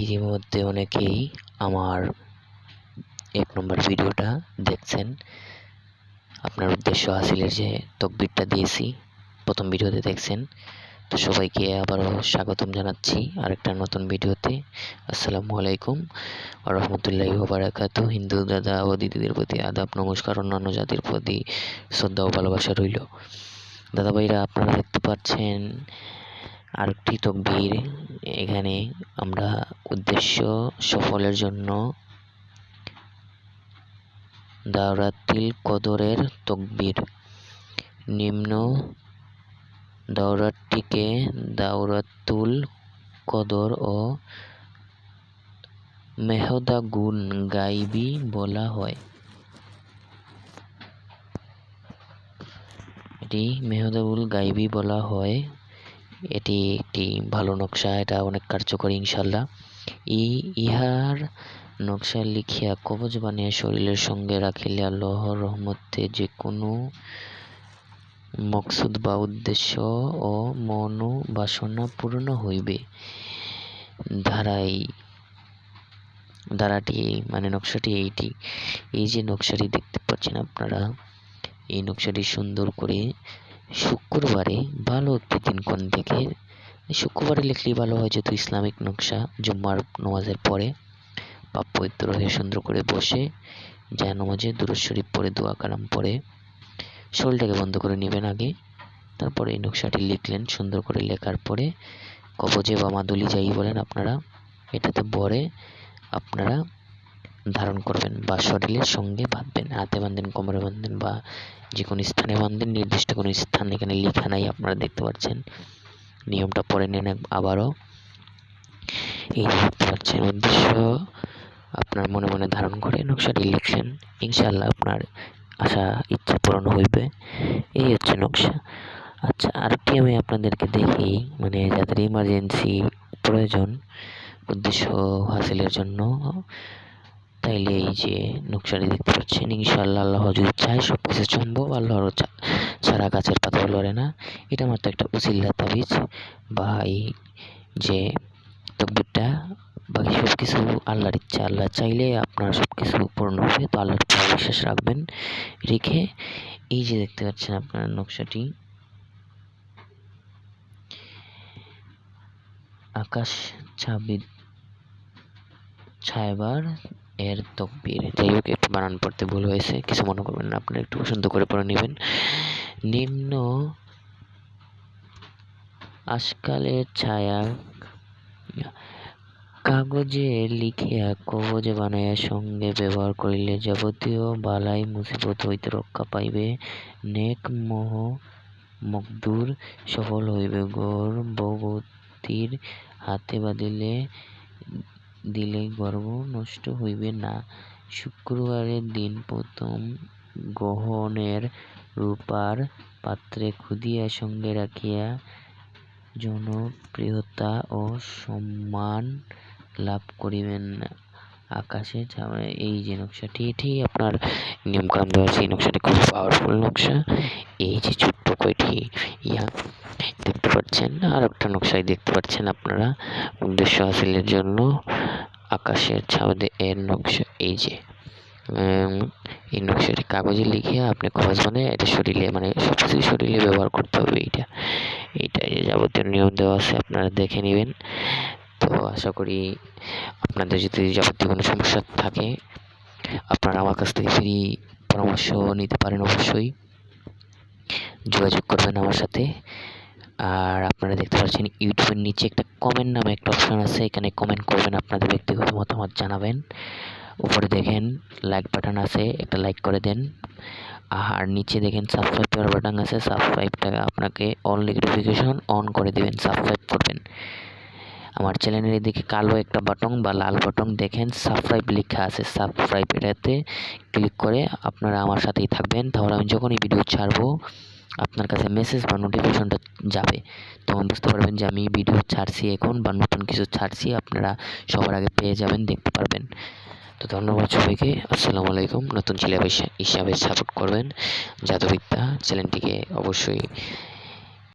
ইতিমধ্যে অনেকেই আমার এক নম্বর ভিডিওটা দেখছেন। আপনার উদ্দেশ্য হাসিলের যে তকবিরটা দিয়েছি, প্রথম ভিডিওতে দেখছেন। তো সবাইকে আবারও স্বাগতম জানাচ্ছি আরেকটা নতুন ভিডিওতে। আসসালামু আলাইকুম রহমতুল্লাহি ওবারাকাতু হিন্দু দাদা ও দিদিদের প্রতি আদাব, নমস্কার, অন্যান্য জাতির প্রতি শ্রদ্ধা ও ভালোবাসা রইল। দাদা ভাইরা আপনারা দেখতে পাচ্ছেন আরেকটি তকবির এখানে আমরা উদ্দেশ্য সফলের জন্য দাওরাতিল কদরের তকবির নিম্ন দাওরাতটিকে দাওরাতুল কদর ও মেহদাগুন গাইবি বলা হয়। এটি মেহদাগুল গাইবি বলা হয়। এটি একটি ভালো নকশা, এটা অনেক কার্যকরী ইনশাল্লাহ ই, ইহার নকশা লিখিয়া কবজ বানিয়ে শরীরের সঙ্গে রাখিলে আল্লাহর রহমতে যে কোনো মকসুদ বা উদ্দেশ্য ও মনো বাসনা পূর্ণ হইবে। ধারাই ধারাটি মানে নকশাটি এইটি। এই যে নকশাটি দেখতে পাচ্ছেন আপনারা, এই নকশাটি সুন্দর করে শুক্রবারে ভালো একটি দিনক্ষণ থেকে শুক্রবারে লিখলেই ভালো হয় যেহেতু ইসলামিক নকশা, জুম্মার নামাজের পরে পাপ পবিত্র হয়ে সুন্দর করে বসে যা নামাজে, দুরুদ শরীফ পরে দোয়া কালাম পরে শরীরটাকে বন্ধ করে নেবেন আগে, তারপরে এই নকশাটি লিখলেন, সুন্দর করে লেখার পরে কবজে বা মাদুলি যাই বলেন আপনারা, এটাতে বরে আপনারা ধারণ করবেন বা শরীরের সঙ্গে বাঁধবেন। হাতে বাঁধবেন কোমরে বাঁধবেন বা যে কোনো স্থানে বাঁধবেন। নির্দিষ্ট কোনো স্থান এখানে লেখা নাই, আপনারা দেখতে পাচ্ছেন। নিয়মটা পরে নেন আবারও। এই দেখতে পাচ্ছেন, উদ্দেশ্য আপনার মনে মনে ধারণ করে নকশাটি লিখছেন। ইনশাল্লাহ আপনার আশা, ইচ্ছা পূরণ হইবে। এই হচ্ছে নকশা। আচ্ছা আরেকটি আমি আপনাদেরকে দেখি মানে যাদের ইমার্জেন্সি প্রয়োজন, উদ্দেশ্য হাসিলের জন্য। তাইলে এই যে নকশাটি দেখতে পাচ্ছেন ইনশাল্লাহ আল্লাহ যদি চায় সব কিছু সম্ভব আল্লাহর ছাড়া গাছের পাতা লড়ে না। এটা মাত্র একটা উচিল্লা তাবিজ। বা এই যে তকবিরটা, বাকি সব কিছু আল্লাহর ইচ্ছা, আল্লাহ চাইলে আপনার সব কিছু পূর্ণ হবে, তো আল্লাহর বিশ্বাস রাখবেন, রেখে এই যে দেখতে পাচ্ছেন আপনার নকশাটি। আকাশ ছাবি ছায়বার এর তকবির। যাই হোক একটু বানান পড়তে ভুল হয়েছে, কিছু মনে করবেন না, আপনারা একটু পছন্দ করে পড়ে নেবেন। নিম্ন আজকালের ছায়া, কাগজে লিখিয়া কবজে বানাইয়া সঙ্গে ব্যবহার করিলে যাবতীয় বালাই মুসিবত হইতে রক্ষা পাইবে। নেক মোহ মকদুর সফল হইবে। গর্ভবতীর হাতে বাঁধিলে দিলে গর্ভ নষ্ট হইবে না। শুক্রবারের দিন প্রথম গ্রহণের রূপার পাত্রে খুদিয়া সঙ্গে রাখিয়া জনপ্রিয়তা ও সম্মান লাভ করিবেন। আকাশে এই যে নকশাটি, এটি আপনার নিয়মকানুন আছে। এই নকশাটি খুব পাওয়ারফুল নকশা। এই যে কয়টি ইয়া দেখতে পাচ্ছেন, আর একটা নকশায় দেখতে পাচ্ছেন আপনারা। উদ্দেশ্য হাসিলের জন্য আকাশের ছাদে এর নকশা, এই যে এই নকশাটি কাগজে লিখে আপনি কাগজ মানে এটা শরীরে মানে সব কিছু শরীরে ব্যবহার করতে হবে এইটা। এইটা যাবতীয় নিয়ম দেওয়া আছে, আপনারা দেখে নেবেন। তো আশা করি আপনাদের যদি যাবতীয় কোনো সমস্যা থাকে, আপনারা আমার কাছ থেকে ফ্রি পরামর্শ নিতে পারেন অবশ্যই। যোগাযোগ করবেন আমার সাথে। আর আপনারা দেখতে পাচ্ছেন ইউটিউবের নিচে একটা কমেন্ট নামে একটা অপশান আছে। এখানে কমেন্ট করবেন আপনাদের ব্যক্তিগত মতামত জানাবেন। উপরে দেখেন লাইক বাটন আছে, একটা লাইক করে দেন। আর নিচে দেখেন সাবস্ক্রাইব করার বাটন আছে। সাবস্ক্রাইবটা আপনাকে অল নোটিফিকেশন অন করে দেবেন সাবস্ক্রাইব করবেন। আমার চ্যানেলের এদিকে কালো একটা বাটন বা লাল বাটন দেখেন সাবস্ক্রাইব লেখা আছে। সাবস্ক্রাইব এটাতে ক্লিক করে আপনারা আমার সাথেই থাকবেন। তাহলে আমি যখনই ভিডিও ছাড়বো আপনার কাছে মেসেজ বা নোটিফিকেশনটা যাবে। তখন বুঝতে পারবেন যে আমি ভিডিও ছাড়ছি এখন বা নতুন কিছু ছাড়ছি, আপনারা সবার আগে পেয়ে যাবেন, দেখতে পারবেন। তো ধন্যবাদ সবাইকে, আসসালামু আলাইকুম। নতুন ছেলে হিসাবে সাপোর্ট করবেন। জাদুবিদ্যা চ্যানেলটিকে অবশ্যই